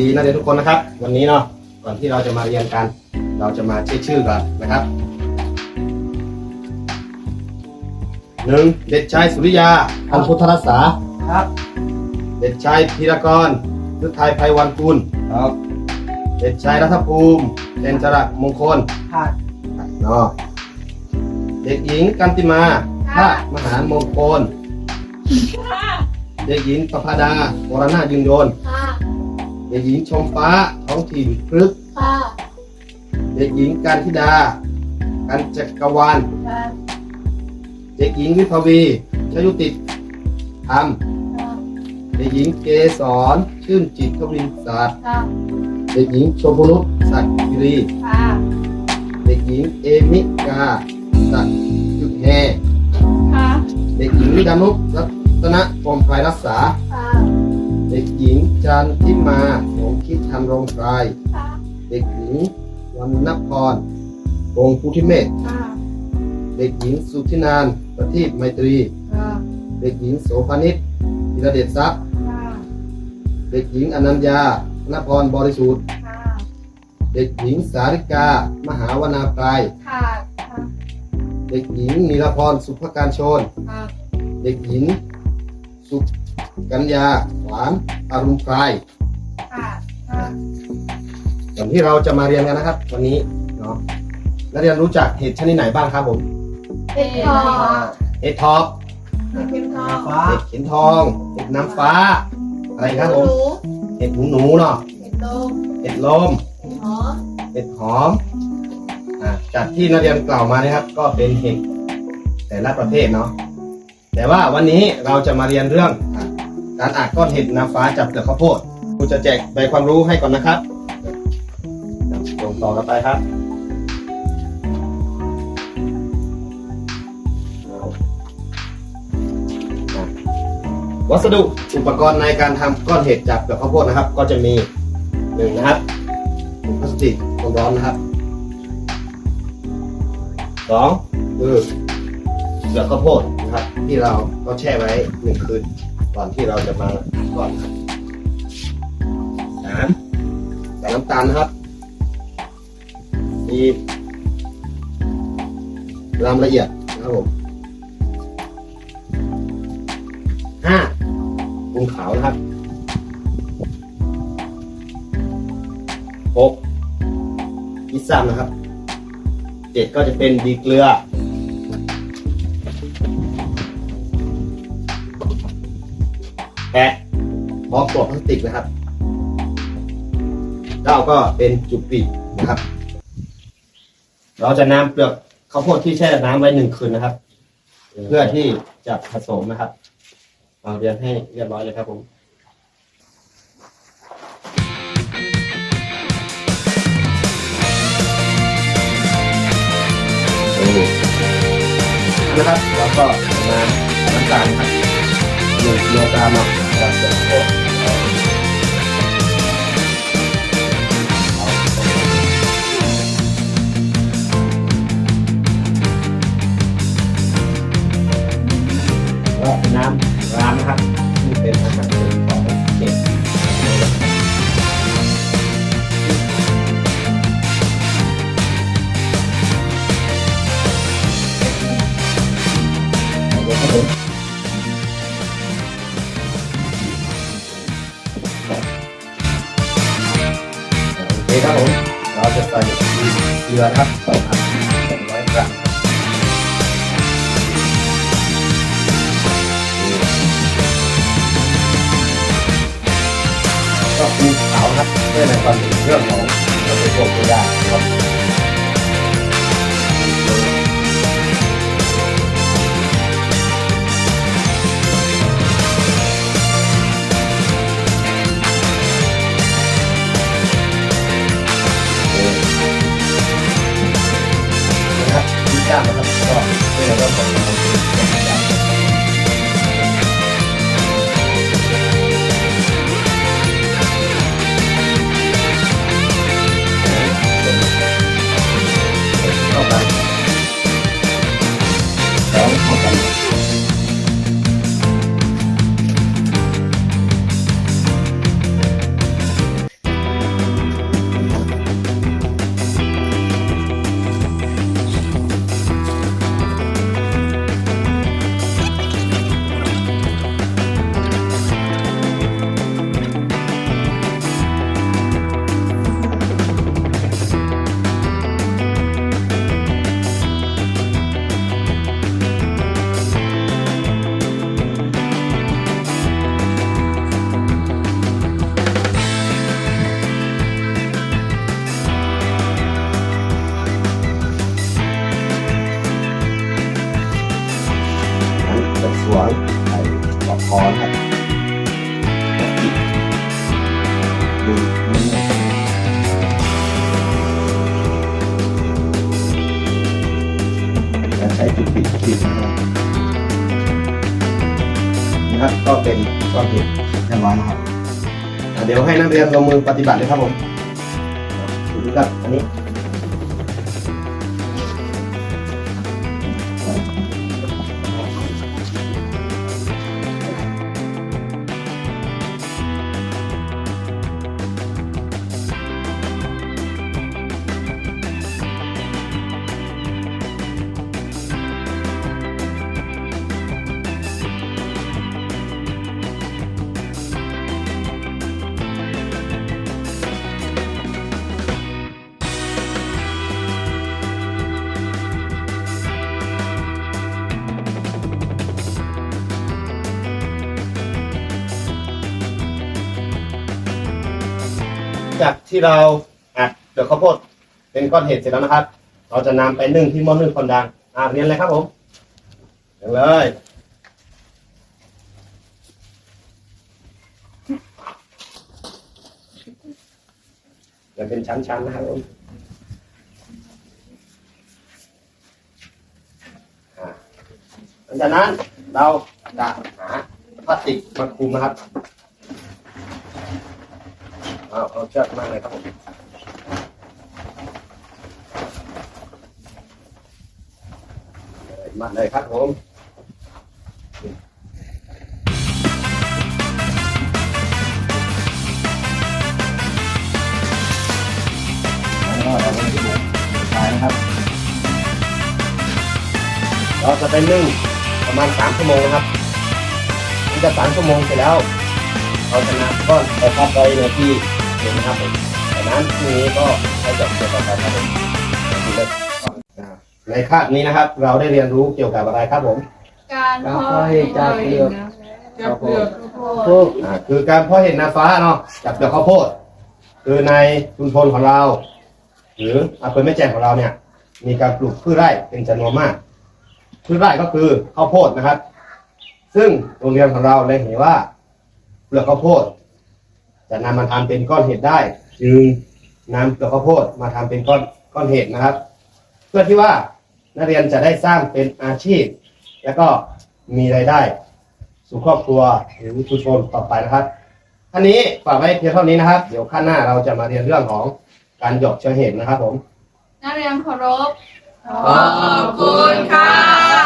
ดีนักเรียนทุกคนนะครับ วันนี้เนาะก่อนที่เราจะมาเรียนกัน เราจะมาเช็คชื่อกันนะครับหนึ่งเด็กชายสุริยาพันพุทธรักษาครับ เด็กชายพีรกรฤทัยไพวันกุลครับเด็กชายรัฐภูมิเจนจรักมงคลผ่านเนาะเด็กหญิงกันติมาพระมหามงคล เด็กหญิงประภาดาวรนาถยืนยนต์ค่ะ เด็กหญิงชมฟ้าท้องถิ่นพฤกษ์ค่ะเด็กหญิงการธิดา กันจักรวาลค่ะเด็กหญิงวิภาวีชยุติธรรมค่ะเด็กหญิงเกสรชื่นจิตทวินศาสตร์ค่ะเด็กหญิงชมพูนุชสักดิ์กิรีค่ะเด็กหญิงเอมิกาสักดิ์ยุทธแฮค่ะเด็กหญิงดานุรัตนพรหมไพรรักษาค่ะเด็กหญิงจันทิมาสมคิดทำรงไกรค่ะเด็กหญิงวันนพรวงศ์พุทธิเมธค่ะเด็กหญิงสุธินานประทีปไมตรีค่ะเด็กหญิงโสภณิชธีรเดชทรัพย์ค่ะเด็กหญิงอนัญญานพรบริสุทธิ์ค่ะเด็กหญิงสาริกา มหาวนาปรายค่ะค่ะเด็กหญิงนิรพรสุภการโชนค่ะเด็กหญิงสุ กัญญาหวานอรุณพรายค่ะค่ะก่อนที่เราจะมาเรียนกันนะครับ วันนี้เนาะนักเรียนรู้จักเห็ดชนิดไหนบ้างครับผมเด็กทองเห็ดท็อปเด็กเป็นทองฟ้าเห็ดเข็มทองเห็ดน้ำฟ้า อะไรครับผมหนูเห็ดหูหนูเนาะเด็กโตเห็ดลมเด็กหอเห็ดหอมอ่าจากที่นักเรียนกล่าวมานะครับ ก็เป็นเห็ดแต่ละประเภทเนาะแต่ว่าวันนี้เราจะมาเรียนเรื่องอะ การอัดก้อนเห็ดน้ำฟ้าจากเปลือกข้าวโพดครูจะแจกใบความรู้ให้ก่อนนะครับส่งต่อกันไปครับวัสดุอุปกรณ์ในการทำก้อนเห็ดจากเปลือกข้าวโพดนะครับ ก็จะมีหนึ่งนะครับถุงพลาสติกความร้อนนะครับสองคือเปลือกข้าวโพดนะครับ ที่เราก็แช่ไว้หนึ่งคืน ก่อนที่เราจะมาก้อนครับสามใส่น้ำตาลนะครับ มีรามละเอียดนะครับผมห้าปูขาวนะครับหกพิซซ่านะครับเจ็ดก็จะเป็นดีเกลือ แปะบล็อกตัวพลาสติกนะครับเก้าก็เป็นจุกปีนะครับ เราจะนำเปลือกข้าวโพดที่แช่น้ำไว้หนึ่งคืนนะครับ เพื่อที่จะผสมนะครับ เอาเรียนให้เรียบร้อยเลยครับผมนะครับ แล้วก็มาน้ำตาลครับหนึ่งกิโลกรัมเนาะ จ ส่เกลือนะครับสองพันสองร้อยกรัมครับก็ปูขาวครับเพื่อในความเป็นเรื่องของเราเป็นพวกตัวยาครับนะครับ นะครับ ก็เป็นก้อนเห็ดเรียบร้อยนะครับเดี๋ยวให้นักเรียนลงมือปฏิบัติเลยครับผมดูครับอันนี้ จากที่เราอัดเปลือกข้าวโพดเป็นก้อนเห็ดเสร็จแล้วนะครับ เราจะนำไปนึ่งที่หม้อนึ่งความดันอ่าเรียนเลยครับผมเรียนเลยจะเป็นชั้นๆนะครับผมหลังจากนั้นเราจะหาพลาสติกมาคลุมนะครับ เอาเอาเชือกมาเลยครับผมเลยมาเลยครับผมแล้วก็เราก็จะสุดท้ายนะครับ เราจะไปนึ่งประมาณสามชั่วโมงนะครับหลังจากสามชั่วโมงเสร็จแล้ว เราจะนำก้อนไปพักไว้ในที่เย็ นนะครับผมจากนั้นพรุ่งนี้ก็ใช้จับตัวต่อไปครับผมดูเลยอ่าในคาบนี้นะครับ เราได้เรียนรู้เกี่ยวกับอะไรครับผมการการเพาะเห็ดจากเปลือกจากเปลือกข้าวโพดพวกอ่าคือการเพาะเห็ดนางฟ้าเนาะจากเปลือกข้าวโพดคือในชุมชนของเรา หรืออำเภอแม่แจ่มของเราเนี่ย มีการปลูกพืชไร่เป็นจำนวนมากพืชไร่ก็คือข้าวโพดนะครับ ซึ่งโรงเรียนของเราเลยเห็นว่าเปลือกข้าวโพด จะนำมาทำเป็นก้อนเห็ดได้จึงนำเปลือกข้าวโพดมาทำเป็นก้อนก้อนเห็ดนะครับ เพื่อที่ว่านักเรียนจะได้สร้างเป็นอาชีพ แล้วก็มีรายได้ สู่ครอบครัวหรือชุมชนต่อไปนะครับท่านนี้ฝากไว้เพียงเท่านี้นะครับ เดี๋ยวขั้นหน้าเราจะมาเรียนเรื่องของการหยอกเชื้อเห็ดนะครับผมนักเรียนเคารพขอบคุณครับ